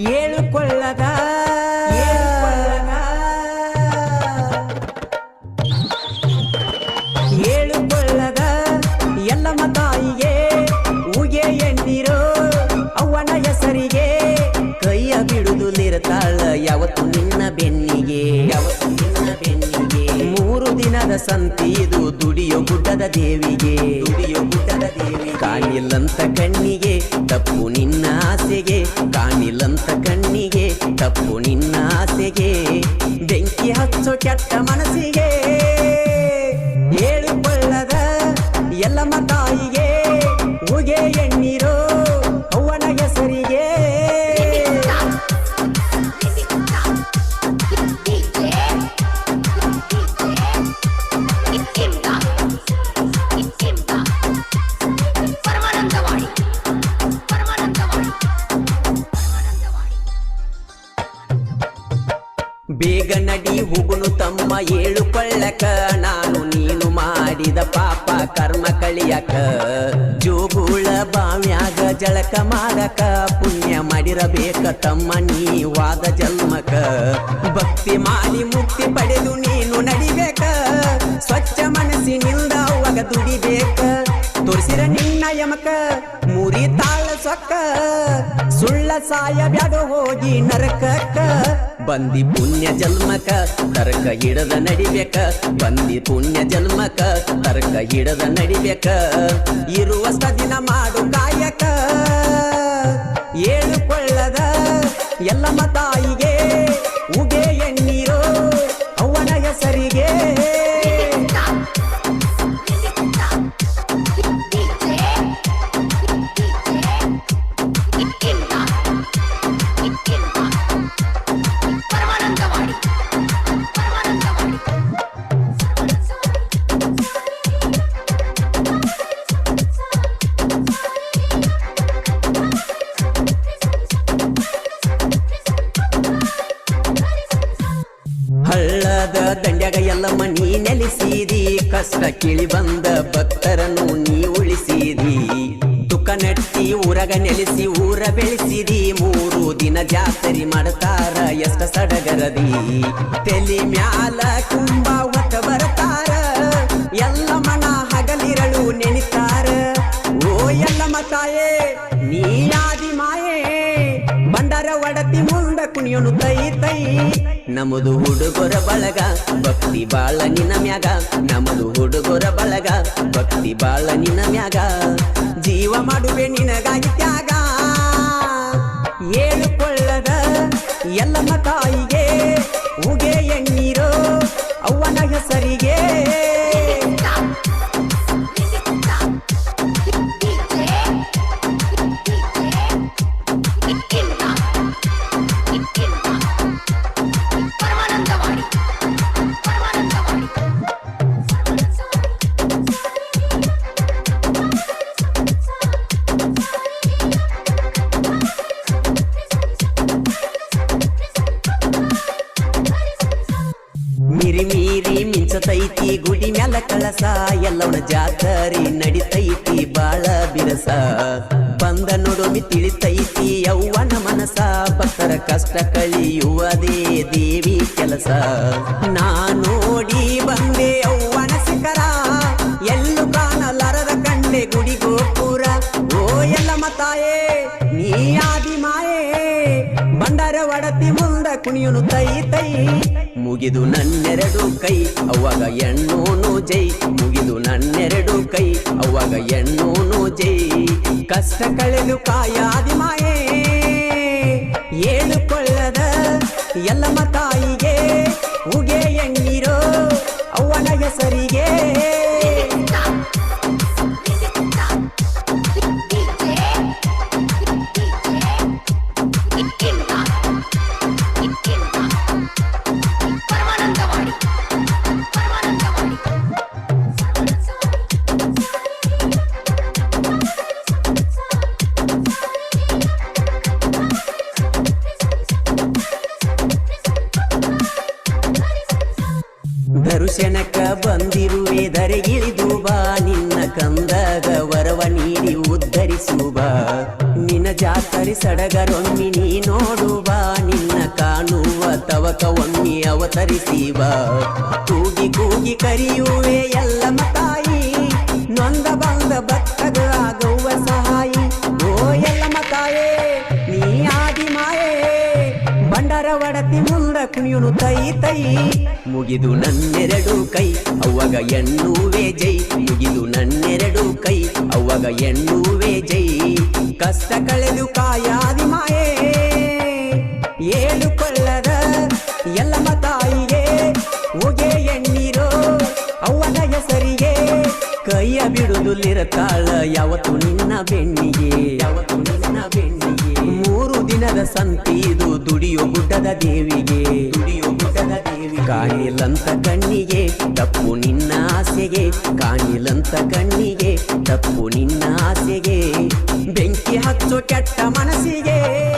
ಏಳು ಕೊಳ್ಳದ. ಏಳು ಕೊಳ್ಳದ. ಎಲ್ಲಮ್ಮ ತಾಯಿಗೆ ಉಗೆ ಎಣ್ಣಿರೋ ಅವನ ಹೆಸರಿಗೆ ಕೈಯ ಬಿಡುದು ನಿರತಾಳ ಯಾವತ್ತು ನಿನ್ನ ಬೆನ್ನಿಗೆ. ಯಾವತ್ತು ನಿನ್ನ ಬೆನ್ನಿಗೆ ಮೂರು ದಿನದ ಸಂತಿ ಇದು ದುಡಿಯೋ ಗುಡ್ಡದ ದೇವಿಗೆ. ದುಡಿಯೋ ಗುಡ್ಡದ ದೇವಿ ಕಾಣಿಲ್ಲಂತ ಕಣ್ಣಿಗೆ ತಪ್ಪು ನಿನ್ನ ಆಸೆಗೆ. ಹಚ್ಚೋ ಕೆಟ್ಟ ಬೇಗ ನಡಿ ಹುಗುನು ತಮ್ಮ ಏಳು ಕೊಳ್ಳಕ ನಾನು ನೀನು ಮಾಡಿದ ಪಾಪ ಕರ್ಮ ಕಳಿಯಕ ಜೋಗುಳ ಬಾವ್ಯಾಗ ಜಳಕ ಮಾಡಕ. ಪುಣ್ಯ ಮಾಡಿರಬೇಕ ತಮ್ಮ ನೀವಾದ ಜನ್ಮಕ. ಭಕ್ತಿ ಮಾಡಿ ಮುಕ್ತಿ ಪಡೆದು ನೀನು ನಡಿಬೇಕ. ಸ್ವಚ್ಛ ಮನಸ್ಸಿನಿಂದ ಅವಾಗ ದುಡಿಬೇಕ. ತೋರಿಸಿರ ನಿನ್ನ ಯಮಕ ಮುರಿ ತಾಳ ಸೊಕ್ಕ. ಸುಳ್ಳ ಸಾಯ ಬ್ಯಾಡ ಹೋಗಿ ನರಕಕ್ಕ. ಬಂದಿ ಪುಣ್ಯ ಜನ್ಮಕ, ತರ್ಕ ಹಿಡದ ನಡಿಬೇಕ. ಬಂದಿ ಪುಣ್ಯ ಜನ್ಮಕ, ತರ್ಕ ಹಿಡದ ನಡಿಬೇಕ. ಇರುವ ಸದಿನ ಮಾಡು ಕಾಯಕ ಏಳು ಕೊಳ್ಳದ ಎಲ್ಲಮ್ಮ ತಾಯಿಗೆ ದಂಡ್ಯಾಗ ಎಲ್ಲ ಮಣಿ ನೆಲೆಸಿದಿ ಕಷ್ಟ ಕೇಳಿ ಬಂದ ಭಕ್ತರನ್ನು ನೀ ಉಳಿಸಿದಿ ದುಃಖ ನಡೆಸಿ ಊರಾಗ ನೆಲೆಸಿ ಊರ ಬೆಳೆಸಿದಿ ಮೂರು ದಿನ ಜಾತ್ರೆ ಮಾಡ್ತಾರ ಎಷ್ಟ ಸಡಗರದಿ. ತೆಲಿ ಮ್ಯಾಲ ಕುಂಬ ಒತ್ತ ಬರ್ತಾರ ಒಡತಿ ಕುಣಿಯೋನು ತೈ ತೈ. ನಮದು ಹುಡುಗರ ಬಳಗ, ಭಕ್ತಿ ಬಾಳ ನಿನ ಮ್ಯಾಗ. ನಮದು ಹುಡುಗರ ಬಳಗ, ಭಕ್ತಿ ಬಾಳ ನಿನ ಮ್ಯಾಗ. ಜೀವ ಮಾಡುವೆ ನಿನಗಾಗಿ ತ್ಯಾಗ. ಮಿರಿ ಮೀರಿ ಮಿಂಚತೈತಿ, ಗುಡಿ ಮ್ಯಾಲ ಕಳಸ, ಎಲ್ಲವನ ಜಾತರಿ ನಡಿತೈತಿ, ಬಾಳ ಬಿರಸ. ಬಂದ ನೋಡೊಮ್ಮಿ ತಿಳಿತೈತಿ ಯೌವನ ಮನಸ, ಭಕ್ತರ ಕಷ್ಟ ಕಳಿಯುವುದೇ ದೇವಿ ಕೆಲಸ. ನಾ ನೋಡಿ ಬಂದೆ ಯೌವನ ಶಿಖರ, ಎಲ್ಲೂ ಕಾಣಲಾರದ ಕಂಡೆ ಗುಡಿ ಗೋಪುರ. ಓ ಎಲ್ಲ ಮತಾಯೇ, ನೀ ಆದಿ ಮಾಯೇ ಬಂಡರ ಒಡತಿ ಮುಂದ ಕುಣಿಯುನು ತೈ. ಮುಗಿದು ನನ್ನೆರಡು ಕೈ, ಅವಾಗ ಎಣ್ಣೋನು ಜೈ ಮುಗಿದು ನನ್ನೆರಡು ಕೈ, ಅವಾಗ ಎಣ್ಣೋನು ಜೈ ಕಷ್ಟ ಕಳೆದು ಕಾಯಾದಿ ಬಂದಿರುವೆ ಧರೆಗಿಳಿದು ಬಾ, ನಿನ್ನ ಕಂದಗ ವರವ ನೀಡಿ ಉದ್ಧರಿಸು ಬಾ. ನಿನ ಜಾತರಿ ಸಡಗರೊಮ್ಮಿ ನೀ ನೋಡು ಬಾ, ನಿನ್ನ ಕಾಣುವ ತವಕ ಒಮ್ಮಿ ಅವತರಿಸಿ ಬಾ. ಕೂಗಿ ಕೂಗಿ ಕರೆಯುವೆ ಎಲ್ಲ ಒಡತಿ ಮುಂದ ಕುಣಿಯುನು ತೈ ತೈ. ಮುಗಿದು ನನ್ನೆರಡು ಕೈ, ಅವಾಗ ಎಣ್ಣುವೆ ಜೈ. ಮುಗಿದು ನನ್ನೆರಡು ಕೈ, ಅವಾಗ ಎಣ್ಣುವೆ ಜೈ. ಕಷ್ಟ ಕಳೆದು ಕಾಯಾದಿ ಬಿಡುದುಲಿರತಾಳ ಯಾವತ್ತು ನಿನ್ನ ಬೆಣ್ಣಿಗೆ ಯಾವತ್ತು ನಿನ್ನ ಬೆಣ್ಣಿಗೆ ಮೂರು ದಿನದ ಸಂತಿದು ದುಡಿಯೋ ಗುಡ್ಡದ ದೇವಿಗೆ. ದುಡಿಯೋ ಗುಡ್ಡದ ದೇವಿ ಕಾಣಿಲಂತ ಕಣ್ಣಿಗೆ, ತಪ್ಪು ನಿನ್ನ ಆಸೆಗೆ. ಕಾಣಿಲಂತ ಕಣ್ಣಿಗೆ, ತಪ್ಪು ನಿನ್ನ ಆಸೆಗೆ. ಬೆಂಕಿ ಹಚ್ಚೋ ಕೆಟ್ಟ ಮನಸ್ಸಿಗೆ.